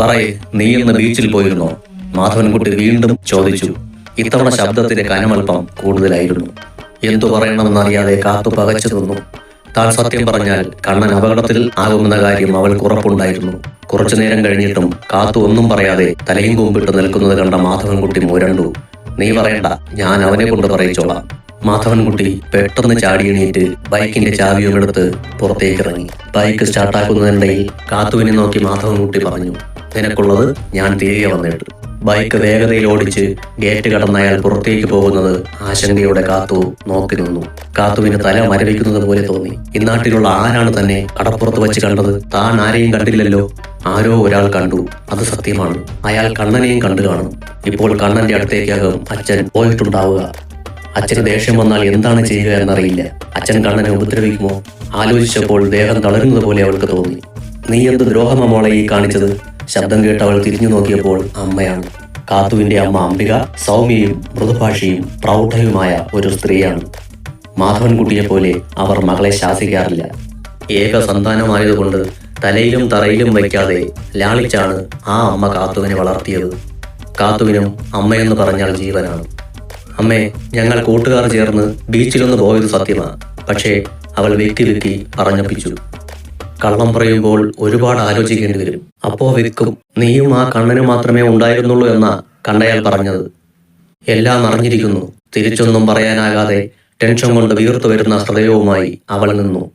പറയേ നീ ഇന്ന് ബീച്ചിൽ പോയിരുന്നോ. മാധവൻകുട്ടി വീണ്ടും ചോദിച്ചു ഇത്തവണ ശബ്ദത്തിന്റെ കനമൽപ്പം കൂടുതലായിരുന്നു. എന്തു പറയണമെന്നറിയാതെ കാത്തു പകച്ചു നിന്നു. താൻ സത്യം പറഞ്ഞാൽ കണ്ണൻ അപകടത്തിൽ ആകുമെന്ന കാര്യം അവൾക്ക് ഉറപ്പുണ്ടായിരുന്നു. കുറച്ചു നേരം കഴിഞ്ഞിട്ടും കാത്തു ഒന്നും പറയാതെ തലയും കൂമ്പിട്ട് നിൽക്കുന്നത് കണ്ട മാധവൻകുട്ടി മുരണ്ടു. നീ പറയണ്ട ഞാൻ അവനെ കൊണ്ട് പറയിച്ചോളാം. മാധവൻകുട്ടി പെട്ടെന്ന് ചാടിയെണീറ്റ് ബൈക്കിന്റെ ചാവിയുമെടുത്ത് പുറത്തേക്കിറങ്ങി. ബൈക്ക് സ്റ്റാർട്ടാക്കുന്നതിനിടയിൽ കാത്തുവിനെ നോക്കി മാധവൻകുട്ടി പറഞ്ഞു നിനക്കുള്ളത് ഞാൻ തിരികെ വന്നിട്ട്. ബൈക്ക് വേഗതയിൽ ഓടിച്ച് ഗേറ്റ് കടന്ന് പുറത്തേക്ക് പോകുന്നത് ആശങ്കയോടെ കാത്തു നോക്കി നിന്നു. കാത്തുവിന് തല മരവിക്കുന്നത് പോലെ തോന്നി. ഇന്നാട്ടിലുള്ള ആരാണ് തന്നെ കടപ്പുറത്ത് വെച്ച് കണ്ടത്? താൻ ആരെയും കണ്ടില്ലല്ലോ. ആരോ ഒരാൾ കണ്ടു. അത് സത്യമാണ്. അയാൾ കണ്ണനെയും കണ്ടു കാണും. ഇപ്പോൾ കണ്ണന്റെ അടുത്തേക്കകം അച്ഛൻ പോയിട്ടുണ്ടാവുക. അച്ഛന് ദേഷ്യം വന്നാൽ എന്താണ് ചെയ്യുക എന്നറിയില്ല. അച്ഛൻ കണ്ണനെ ഉപദ്രവിക്കുമോ? ആലോചിച്ചപ്പോൾ ദേഹം തളരുന്നത് പോലെ അവൾക്ക് തോന്നി. നീ എന്ത് ദ്രോഹമോളെ ഈ കാണിച്ചത്? ശബ്ദം കേട്ടവൾ തിരിഞ്ഞു നോക്കിയപ്പോൾ അമ്മയാണ്. കാത്തുവിന്റെ അമ്മ അംബിക സൗമ്യയും മൃദുഭാഷയും പ്രൗഢയുമായ ഒരു സ്ത്രീയാണ്. മാധവൻകുട്ടിയെ പോലെ അവർ മകളെ ശാസിക്കാറില്ല. ഏക സന്താനമായതുകൊണ്ട് തലയിലും തറയിലും വയ്ക്കാതെ ലാളിച്ചാണ് ആ അമ്മ കാത്തുവിനെ വളർത്തിയത്. കാത്തുവിനും അമ്മയെന്ന് പറഞ്ഞാൽ ജീവനാണ്. അമ്മേ ഞങ്ങൾ കൂട്ടുകാർ ചേർന്ന് ബീച്ചിലൊന്ന് പോയത് സത്യമാണ് പക്ഷേ അവൾ വെക്കി വെക്കി പറഞ്ഞപ്പിച്ചു. കള്ളം പറയുമ്പോൾ ഒരുപാട് ആലോചിക്കേണ്ടി വരും. അപ്പോ വെക്കും നീയും ആ കണ്ണന് മാത്രമേ ഉണ്ടായിരുന്നുള്ളൂ എന്ന കണ്ടയാൾ പറഞ്ഞത്. എല്ലാം അറിഞ്ഞിരിക്കുന്നു. തിരിച്ചൊന്നും പറയാനാകാതെ ടെൻഷൻ കൊണ്ട് വീർത്തു വരുന്ന ഹൃദയവുമായി അവൾ നിന്നു.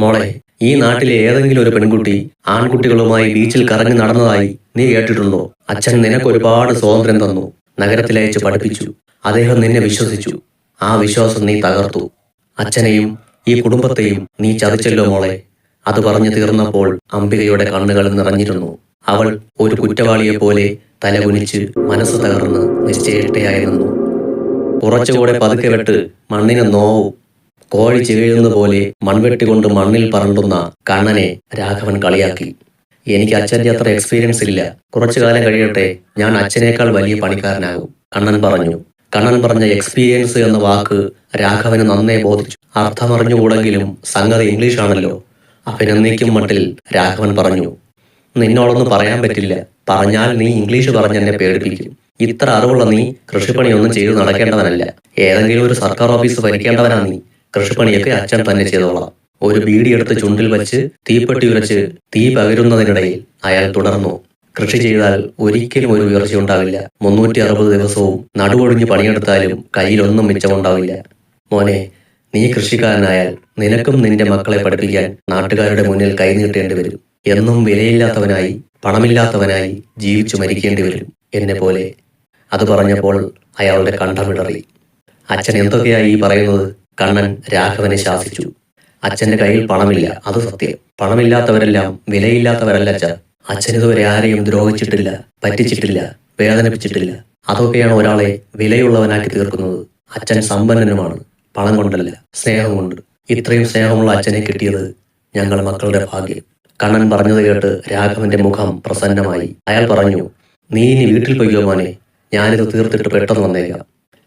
മോളെ ഈ നാട്ടിലെ ഏതെങ്കിലും ഒരു പെൺകുട്ടി ആൺകുട്ടികളുമായി ബീച്ചിൽ കറങ്ങി നടന്നതായി നീ കേട്ടിട്ടുണ്ടോ? അച്ഛൻ നിനക്ക് ഒരുപാട് സ്വാതന്ത്ര്യം തന്നു. നഗരത്തിലയച്ച് പഠിപ്പിച്ചു. അദ്ദേഹം നിന്നെ വിശ്വസിച്ചു. ആ വിശ്വാസം നീ തകർത്തു. അച്ഛനെയും ഈ കുടുംബത്തെയും നീ ചതിച്ചല്ലോ മോളെ. അത് പറഞ്ഞു തീർന്നപ്പോൾ അംബികയുടെ കണ്ണുകൾ നിറഞ്ഞിരുന്നു. അവൾ ഒരു കുറ്റവാളിയെ പോലെ തലകുനിച്ച് മനസ്സ് തകർന്ന് നിശ്ചയിട്ടയായി നിന്നു കുറച്ചുകൂടെ പതുക്കെ വിട്ട് മണ്ണിന് നോവും കോഴി ചികഴുന്ന പോലെ മൺവെട്ടി കൊണ്ട് മണ്ണിൽ പറണ്ടുന്ന കണ്ണനെ രാഘവൻ കളിയാക്കി. എനിക്ക് അച്ഛന്റെ അത്ര എക്സ്പീരിയൻസ് ഇല്ല. കുറച്ചു കാലം കഴിയട്ടെ ഞാൻ അച്ഛനേക്കാൾ വലിയ പണിക്കാരനാകും കണ്ണൻ പറഞ്ഞു. കണ്ണൻ പറഞ്ഞ എക്സ്പീരിയൻസ് എന്ന വാക്ക് രാഘവന് നന്നേ ബോധിച്ചു. അർത്ഥമറിഞ്ഞുകൂടെങ്കിലും സംഗതി ഇംഗ്ലീഷ് ആണല്ലോ അഭിനന്ദിക്കും മട്ടിൽ രാഘവൻ പറഞ്ഞു നിന്നോടൊന്നും പറയാൻ പറ്റില്ല. പറഞ്ഞാൽ നീ ഇംഗ്ലീഷ് പറഞ്ഞ് എന്നെ പേടിപ്പിക്കും. ഇത്ര അറിവുള്ള നീ കൃഷിപ്പണിയൊന്നും ചെയ്തു നടക്കേണ്ടവനല്ല. ഏതെങ്കിലും ഒരു സർക്കാർ ഓഫീസ് ഭരിക്കേണ്ടവനാ നീ. കൃഷിപ്പണിയൊക്കെ അച്ഛൻ തന്നെ ചെയ്തോളാം. ഒരു ബീഡി എടുത്ത് ചുണ്ടിൽ വെച്ച് തീപ്പെട്ടി ഉരച്ച് തീ പകരുന്നതിനിടയിൽ അയാൾ തുടർന്നു. കൃഷി ചെയ്താൽ ഒരിക്കലും ഒരു ഉയർച്ച ഉണ്ടാവില്ല. മുന്നൂറ്റി അറുപത് ദിവസവും നടുവൊടിഞ്ഞ് പണിയെടുത്താലും കയ്യിലൊന്നും മിച്ചമുണ്ടാവില്ല. മോനെ നീ കൃഷിക്കാരനായാൽ നിനക്കും നിന്റെ മക്കളെ പഠിപ്പിക്കാൻ നാട്ടുകാരുടെ മുന്നിൽ കൈനീട്ടേണ്ടി വരും. എന്നും വിലയില്ലാത്തവനായി പണമില്ലാത്തവനായി ജീവിച്ചു മരിക്കേണ്ടി വരും എന്നെ പോലെ. അത് പറഞ്ഞപ്പോൾ അയാളുടെ കണ്ഠമിടറി അച്ഛൻ എന്തൊക്കെയായി ഈ പറയുന്നത്? കണ്ണൻ രാഘവനെ ശാസിച്ചു. അച്ഛന്റെ കയ്യിൽ പണമില്ല അത് സത്യം. പണമില്ലാത്തവരെല്ലാം വിലയില്ലാത്തവരല്ല അച്ഛൻ അച്ഛൻ ഇതുവരെ ആരെയും ദ്രോഹിച്ചിട്ടില്ല പറ്റിച്ചിട്ടില്ല വേദനിപ്പിച്ചിട്ടില്ല. അതൊക്കെയാണ് ഒരാളെ വിലയുള്ളവനാക്കി തീർക്കുന്നത്. അച്ഛൻ സമ്പന്നനുമാണ്. പണം കൊണ്ടല്ല സ്നേഹം കൊണ്ട്. ഇത്രയും സ്നേഹമുള്ള അച്ഛനെ കിട്ടിയത് ഞങ്ങൾ മക്കളുടെ ഭാഗ്യം. കണ്ണൻ പറഞ്ഞത് കേട്ട് രാഘവന്റെ മുഖം പ്രസന്നമായി. അയാൾ പറഞ്ഞു നീ ഇനി വീട്ടിൽ പോയിക്കോ മോനെ. ഞാനിത് തീർത്തിട്ട് പെട്ടെന്ന് വന്നേക്കാം.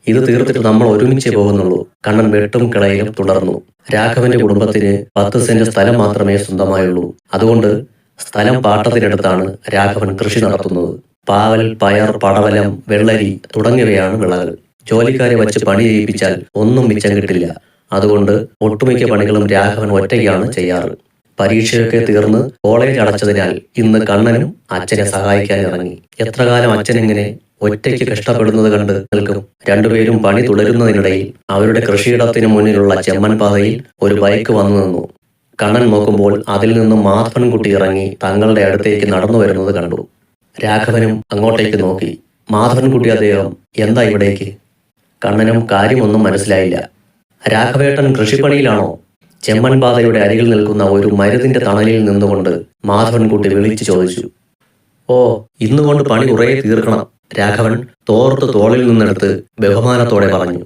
ഇത് തീർത്തിട്ട് നമ്മൾ ഒരുമിച്ച് പോകുന്നുള്ളൂ. കണ്ണൻ വെട്ടും കിളയിലും തുടർന്നു. രാഘവന്റെ കുടുംബത്തിന് പത്ത് സെന്റ് സ്ഥലം മാത്രമേ സ്വന്തമായുള്ളൂ. അതുകൊണ്ട് സ്ഥലം പാട്ടത്തിനടുത്താണ് രാഘവൻ കൃഷി നടത്തുന്നത്. പാവൽ പയർ പടവലം വെള്ളരി തുടങ്ങിയവയാണ് വിളകൾ. ജോലിക്കാരെ വച്ച് പണി ചെയ്യിപ്പിച്ചാൽ ഒന്നും മിച്ചം കിട്ടില്ല. അതുകൊണ്ട് ഒട്ടുമിക്ക പണികളും രാഘവൻ ഒറ്റയ്ക്കാണ് ചെയ്യാറ്. പരീക്ഷയൊക്കെ തീർന്ന് കോളേജ് അടച്ചതിനാൽ ഇന്ന് കണ്ണനും അച്ഛനെ സഹായിക്കാൻ ഇറങ്ങി. എത്ര കാലം അച്ഛനിങ്ങനെ ഒറ്റയ്ക്ക് കഷ്ടപ്പെടുന്നത് കണ്ട് നിൽക്കും. രണ്ടുപേരും പണി തുടരുന്നതിനിടയിൽ അവരുടെ കൃഷിയിടത്തിന് മുന്നിലുള്ള ചെമ്മൻ പാതയിൽ ഒരു ബൈക്ക് വന്നു നിന്നു. കണ്ണൻ നോക്കുമ്പോൾ അതിൽ നിന്നും മാധവൻകുട്ടി ഇറങ്ങി തങ്ങളുടെ അടുത്തേക്ക് നടന്നു വരുന്നത് കണ്ടു. രാഘവനും അങ്ങോട്ടേക്ക് നോക്കി. മാധവൻകുട്ടി അദ്ദേഹം എന്താ ഇവിടേക്ക്? കണ്ണനും കാര്യമൊന്നും മനസ്സിലായില്ല. രാഘവേട്ടൻ കൃഷിപ്പണിയിലാണോ? ചെമ്മൻ പാതയുടെ അരികിൽ നിൽക്കുന്ന ഒരു മരുതിന്റെ തണലിൽ നിന്നുകൊണ്ട് മാധവൻകുട്ടി വിളിച്ചു ചോദിച്ചു. ഓ ഇന്നുകൊണ്ട് പണി കുറേ തീർക്കണം രാഘവൻ തോർത്ത് തോളിൽ നിന്നെടുത്ത് ബഹുമാനത്തോടെ പറഞ്ഞു.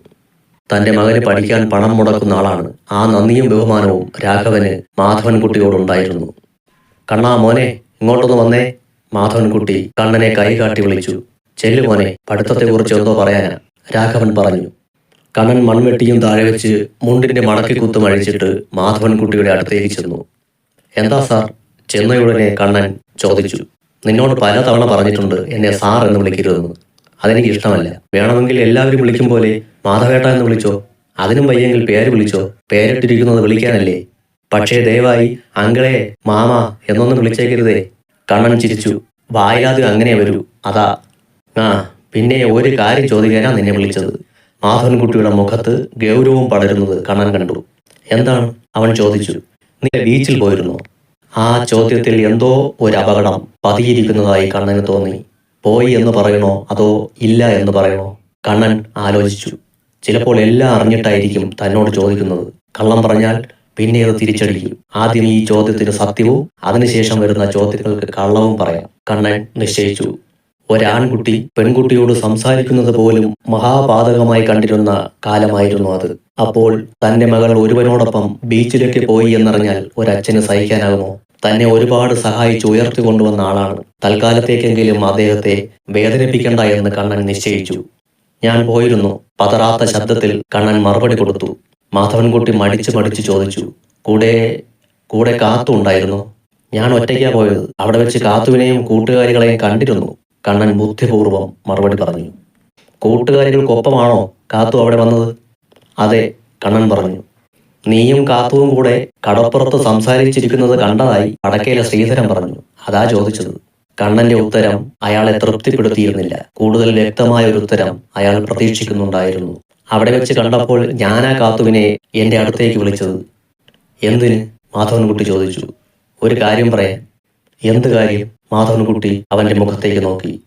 തന്റെ മകന് പഠിക്കാൻ പണം മുടക്കുന്ന ആളാണ്. ആ നന്ദിയും ബഹുമാനവും രാഘവന് മാധവൻകുട്ടിയോടുണ്ടായിരുന്നു. കണ്ണാ മോനെ ഇങ്ങോട്ടൊന്ന് വന്നേ മാധവൻകുട്ടി കണ്ണനെ കൈകാട്ടി വിളിച്ചു. ചെല്ലു മോനെ പഠിത്തത്തെക്കുറിച്ച് എന്തോ പറയാനാ. രാഘവൻ പറഞ്ഞു. കണ്ണൻ മൺവെട്ടിയും താഴെ വെച്ച് മുണ്ടിന്റെ മടക്കിക്കുത്തും അഴിച്ചിട്ട് മാധവൻകുട്ടിയുടെ അടുത്തേക്ക് ചെന്നു. എന്താ സാർ? ചെന്നയുടനെ കണ്ണൻ ചോദിച്ചു. നിന്നോട് പലതവണ പറഞ്ഞിട്ടുണ്ട് എന്നെ സാർ എന്ന് വിളിക്കരുതെന്ന്. അതെനിക്ക് ഇഷ്ടമല്ല. വേണമെങ്കിൽ എല്ലാവരും വിളിക്കും പോലെ മാധവേട്ട എന്ന് വിളിച്ചോ? അതിനും വയ്യെങ്കിൽ പേര് വിളിച്ചോ? പേരിട്ടിരിക്കുന്നത് വിളിക്കാനല്ലേ? പക്ഷേ ദയവായി അങ്കളെ മാമ എന്നൊന്നും വിളിച്ചേക്കരുതേ. കണ്ണൻ ചിരിച്ചു. വായിലാതെ അങ്ങനെ വരൂ. അതാ. ആ പിന്നെ ഒരു കാര്യം ചോദിക്കാനാ നിന്നെ വിളിച്ചത്. മാധവൻകുട്ടിയുടെ മുഖത്ത് ഗൗരവം പടരുന്നത് കാണാൻ കണ്ടു. എന്താണ്? അവൻ ചോദിച്ചു. നീ ബീച്ചിൽ പോയിരുന്നോ? ആ ചോദ്യത്തിൽ എന്തോ ഒരു അപകടം പതിയിരിക്കുന്നതായി കണ്ണന് തോന്നി. പോയി എന്ന് പറയണോ അതോ ഇല്ല എന്ന് പറയണോ? കണ്ണൻ ആലോചിച്ചു. ചിലപ്പോൾ എല്ലാം അറിഞ്ഞിട്ടായിരിക്കും തന്നോട് ചോദിക്കുന്നത്. കള്ളം പറഞ്ഞാൽ പിന്നെ അത് തിരിച്ചടിക്കും. ആദ്യം ഈ ചോദ്യത്തിന് സത്യവും അതിനുശേഷം വരുന്ന ചോദ്യങ്ങൾക്ക് കള്ളവും പറയാം. കണ്ണൻ നിശ്ചയിച്ചു. ഒരാൺകുട്ടി പെൺകുട്ടിയോട് സംസാരിക്കുന്നത് പോലും മഹാപാതകമായി കണ്ടിരുന്ന കാലമായിരുന്നു അത്. അപ്പോൾ തന്റെ മകൾ ഒരുവനോടൊപ്പം ബീച്ചിലേക്ക് പോയി എന്നറിഞ്ഞാൽ ഒരച്ഛന് സഹിക്കാനാകുമോ? തന്നെ ഒരുപാട് സഹായിച്ച് ഉയർത്തിക്കൊണ്ടുവന്ന ആളാണ്. തൽക്കാലത്തേക്കെങ്കിലും അദ്ദേഹത്തെ വേദനിപ്പിക്കണ്ട എന്ന് കണ്ണൻ നിശ്ചയിച്ചു. ഞാൻ പോയിരുന്നു. പതറാത്ത ശബ്ദത്തിൽ കണ്ണൻ മറുപടി കൊടുത്തു. മാധവൻകുട്ടി മടിച്ചു മടിച്ചു ചോദിച്ചു കൂടെ കൂടെ കാത്തു ഉണ്ടായിരുന്നു ഞാൻ ഒറ്റയ്ക്കാ പോയത്. അവിടെ വെച്ച് കാത്തുവിനെയും കൂട്ടുകാരികളെയും കണ്ടിരുന്നു. കണ്ണൻ ബുദ്ധിപൂർവം മറുപടി പറഞ്ഞു. കൂട്ടുകാരികൾക്കൊപ്പമാണോ കാത്തു അവിടെ വന്നത്? അതെ കണ്ണൻ പറഞ്ഞു. നീയും കാത്തുവും കൂടെ കടപ്പുറത്ത് സംസാരിച്ചിരിക്കുന്നത് കണ്ടതായി വടക്കേലെ ശ്രീധരൻ പറഞ്ഞു. അതാ ചോദിച്ചത്. കണ്ണന്റെ ഉത്തരം അയാളെ തൃപ്തിപ്പെടുത്തിയിരുന്നില്ല. കൂടുതൽ വ്യക്തമായ ഒരു ഉത്തരം അയാൾ പ്രതീക്ഷിക്കുന്നുണ്ടായിരുന്നു. അവിടെ വെച്ച് കണ്ടപ്പോൾ ഞാനാ കാത്തുവിനെ എന്റെ അടുത്തേക്ക് വിളിച്ചത്. എന്തിന്? മാധവൻകുട്ടി ചോദിച്ചു. ഒരു കാര്യം പറയാൻ എന്ത് കാര്യം? മാധവൻകുട്ടി അവന്റെ മുഖത്തേക്ക് നോക്കി.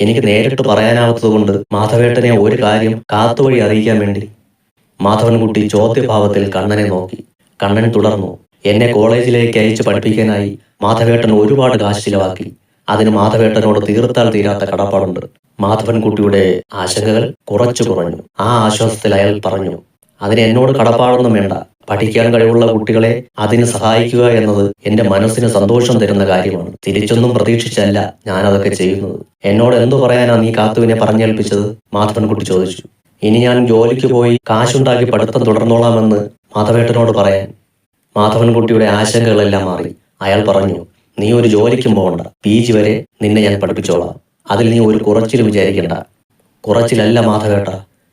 എനിക്ക് നേരിട്ട് പറയാനാവാത്തതുകൊണ്ട് മാധവേട്ടനെ ഒരു കാര്യം കാത്തുവഴി അറിയിക്കാൻ വേണ്ടി. മാധവൻകുട്ടി ചോദ്യഭാവത്തിൽ കണ്ണനെ നോക്കി. കണ്ണൻ തുടർന്നു. എന്നെ കോളേജിലേക്ക് അയച്ച് പഠിപ്പിക്കാനായി മാധവേട്ടൻ ഒരുപാട് കാശ് ചിലവാക്കി. അതിന് മാധവേട്ടനോട് തീർത്താൽ തീരാത്ത കടപ്പാടുണ്ട്. മാധവൻകുട്ടിയുടെ ആശങ്കകൾ കുറച്ചു കുറഞ്ഞു. ആ ആശ്വാസത്തിൽ അയാൾ പറഞ്ഞു അതിന് എന്നോട് കടപ്പാടൊന്നും വേണ്ട. പഠിക്കാൻ കഴിവുള്ള കുട്ടികളെ അതിന് സഹായിക്കുക എന്നത് എന്റെ മനസ്സിന് സന്തോഷം തരുന്ന കാര്യമാണ്. തിരിച്ചൊന്നും പ്രതീക്ഷിച്ചല്ല ഞാൻ അതൊക്കെ ചെയ്യുന്നത്. എന്നോട് എന്തു പറയാനാ നീ കാത്തുവിനെ പറഞ്ഞേൽപ്പിച്ചത്? മാധവൻകുട്ടി ചോദിച്ചു. ഇനി ഞാൻ ജോലിക്ക് പോയി കാശുണ്ടാക്കി പഠിത്തം തുടർന്നോളാമെന്ന് മാധവേട്ടനോട് പറയാൻ. മാധവൻകുട്ടിയുടെ ആശങ്കകളെല്ലാം മാറി. അയാൾ പറഞ്ഞു നീ ഒരു ജോലിക്കും പോകണ്ട. പി. ജി. വരെ നിന്നെ ഞാൻ പഠിപ്പിച്ചോളാം. അതിൽ നീ ഒരു കുറച്ചിൽ വിചാരിക്കണ്ട. കുറച്ചിലല്ല മാധവേട്ട.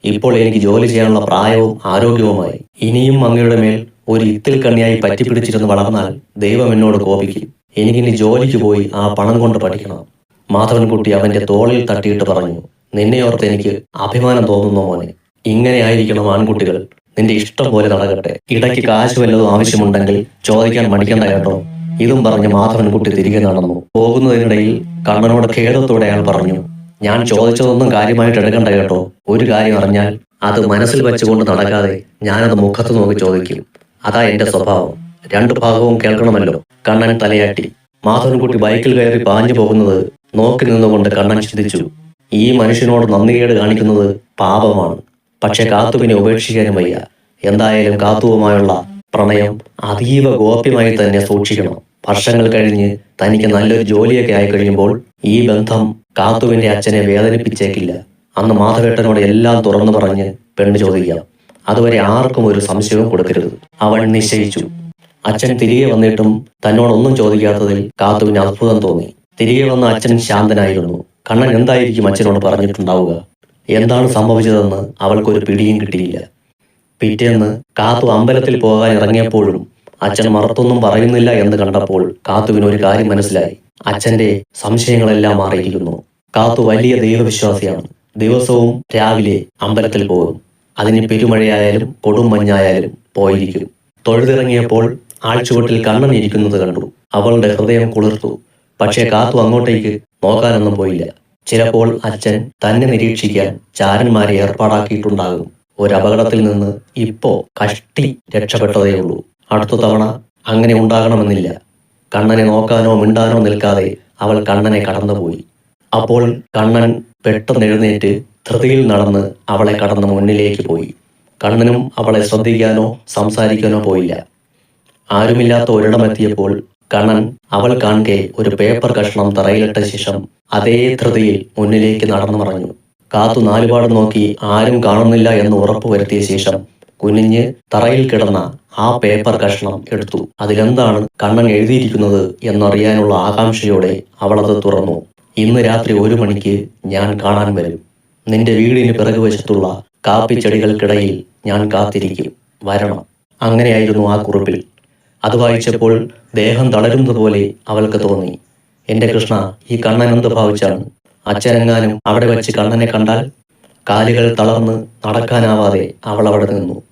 ഇപ്പോൾ എനിക്ക് ജോലി ചെയ്യാനുള്ള പ്രായവും ആരോഗ്യവുമായി. ഇനിയും അങ്ങയുടെ മേൽ ഒരു ഇത്തിൽ കണ്ണിയായി പറ്റിപ്പിടിച്ചിരുന്ന് വളർന്നാൽ ദൈവം എന്നോട് കോപിക്കും. എനിക്കിനി ജോലിക്ക് പോയി ആ പണം കൊണ്ട് പഠിക്കണം. മാധവൻകുട്ടി അവന്റെ തോളിൽ തട്ടിയിട്ട് പറഞ്ഞു നിന്നെ ഓർത്ത് എനിക്ക് അഭിമാനം തോന്നുന്നു മോനെ. ഇങ്ങനെ ആയിരിക്കണം ആൺകുട്ടികൾ. നിന്റെ ഇഷ്ടം പോലെ നടക്കട്ടെ. ഇടയ്ക്ക് കാശ് വല്ലതും ആവശ്യമുണ്ടെങ്കിൽ ചോദിക്കാൻ മടിക്കണ്ട കേട്ടോ. ഇതും പറഞ്ഞ് മാധവൻകുട്ടി തിരികെ നടന്നു. പോകുന്നതിനിടയിൽ കണ്ണനോട് ഖേദത്തോടെ അയാൾ പറഞ്ഞു ഞാൻ ചോദിച്ചതൊന്നും കാര്യമായിട്ട് എടുക്കണ്ട കേട്ടോ. ഒരു കാര്യം അറിഞ്ഞാൽ അത് മനസ്സിൽ വെച്ചുകൊണ്ട് നടക്കാതെ ഞാനത് മുഖത്ത് നോക്കി ചോദിക്കും. അതാ എന്റെ സ്വഭാവം. രണ്ടു ഭാഗവും കേൾക്കണമല്ലോ. കണ്ണൻ തലയാട്ടി. മാധവൻകുട്ടി ബൈക്കിൽ കയറി പാഞ്ഞു പോകുന്നത് നോക്കി നിന്നുകൊണ്ട് കണ്ണൻ ചിന്തിച്ചു. ഈ മനുഷ്യനോട് നന്ദികേട് കാണിക്കുന്നത് പാപമാണ്. പക്ഷെ കാത്തുവിനെ ഉപേക്ഷിക്കാനും വയ്യ. എന്തായാലും കാത്തുവുമായുള്ള പ്രണയം അതീവ ഗോപ്യമായി തന്നെ സൂക്ഷിക്കണം. വർഷങ്ങൾ കഴിഞ്ഞ് തനിക്ക് നല്ലൊരു ജോലിയൊക്കെ ആയി കഴിയുമ്പോൾ ഈ ബന്ധം കാത്തുവിന്റെ അച്ഛനെ വേദനിപ്പിച്ചേക്കില്ല. അന്ന് മാധവേട്ടനോട് എല്ലാം തുറന്നു പറഞ്ഞ് പെണ്ണ് ചോദിക്കാം. അതുവരെ ആർക്കും ഒരു സംശയവും കൊടുക്കരുത്. അവൻ നിശ്ചയിച്ചു. അച്ഛൻ തിരികെ വന്നിട്ടും തന്നോടൊന്നും ചോദിക്കാത്തതിൽ കാത്തുവിന് അത്ഭുതം തോന്നി. തിരികെ വന്ന അച്ഛൻ ശാന്തനായിരുന്നു. കണ്ണൻ എന്തായിരിക്കും അച്ഛനോട് പറഞ്ഞിട്ടുണ്ടാവുക? എന്താണ് സംഭവിച്ചതെന്ന് അവൾക്കൊരു പിടിയും കിട്ടിയില്ല. പിറ്റേന്ന് കാത്തു അമ്പലത്തിൽ പോകാൻ ഇറങ്ങിയപ്പോഴും അച്ഛൻ മറത്തൊന്നും പറയുന്നില്ല എന്ന് കണ്ടപ്പോൾ കാത്തുവിന് ഒരു കാര്യം മനസ്സിലായി. അച്ഛന്റെ സംശയങ്ങളെല്ലാം മാറിയിരിക്കുന്നു. കാത്തു വലിയ ദൈവവിശ്വാസിയാണ്. ദിവസവും രാവിലെ അമ്പലത്തിൽ പോകും. അതിന് പെരുമഴയായാലും കൊടും മഞ്ഞായാലും പോയിരിക്കും. തൊഴുതിറങ്ങിയപ്പോൾ ആഴ്ചവട്ടിൽ കണ്ണൻ ഇരിക്കുന്നത് കണ്ടു. അവളുടെ ഹൃദയം കുളിർത്തു. പക്ഷേ കാത്തു അങ്ങോട്ടേക്ക് നോക്കാനൊന്നും പോയില്ല. ചിലപ്പോൾ അച്ഛൻ തന്നെ നിരീക്ഷിക്കാൻ ചാരന്മാരെ ഏർപ്പാടാക്കിയിട്ടുണ്ടാകും. ഒരു അപകടത്തിൽ നിന്ന് ഇപ്പോ കഷ്ടി രക്ഷപ്പെട്ടതേയുള്ളൂ. അടുത്ത തവണ അങ്ങനെ ഉണ്ടാകണമെന്നില്ല. കണ്ണനെ നോക്കാനോ മിണ്ടാനോ നിൽക്കാതെ അവൾ കണ്ണനെ കടന്നുപോയി. അപ്പോൾ കണ്ണൻ പെട്ടെന്ന് എഴുന്നേറ്റ് ധൃതിയിൽ നടന്ന് അവളെ കടന്ന് മുന്നിലേക്ക് പോയി. കണ്ണനും അവളെ ശ്രദ്ധിക്കാനോ സംസാരിക്കാനോ പോയില്ല. ആരുമില്ലാത്ത ഒരിടമെത്തിയപ്പോൾ കണ്ണൻ അവൾ കാണെ ഒരു പേപ്പർ കഷ്ണം തറയിലിട്ട ശേഷം അതേ ധൃതിയിൽ മുന്നിലേക്ക് നടന്നു മറഞ്ഞു. കാത്തു നാലുപാടും നോക്കി ആരും കാണുന്നില്ല എന്ന് ഉറപ്പുവരുത്തിയ ശേഷം കുനിഞ്ഞ് തറയിൽ കിടന്ന ആ പേപ്പർ കഷ്ണം എടുത്തു. അതിലെന്താണ് കണ്ണൻ എഴുതിയിരിക്കുന്നത് എന്നറിയാനുള്ള ആകാംക്ഷയോടെ അവളത് തുറന്നു. ഇന്ന് രാത്രി ഒരു മണിക്ക് ഞാൻ കാണാൻ വരും. നിന്റെ വീടിന് പിറകു വശത്തുള്ള കാപ്പിച്ചെടികൾക്കിടയിൽ ഞാൻ കാത്തിരിക്കും. വരണം. അങ്ങനെയായിരുന്നു ആ കുറിപ്പിൽ. അത് വായിച്ചപ്പോൾ ദേഹം തളരുന്നതുപോലെ അവൾക്ക് തോന്നി. എന്റെ കൃഷ്ണ ഈ കണ്ണൻ എന്ത് ഭാവിച്ചാണ്? അച്ഛനെങ്ങാനും അവിടെ വെച്ച് കണ്ണനെ കണ്ടാൽ? കാലുകൾ തളർന്ന് നടക്കാനാവാതെ അവൾ അവിടെ നിന്നു.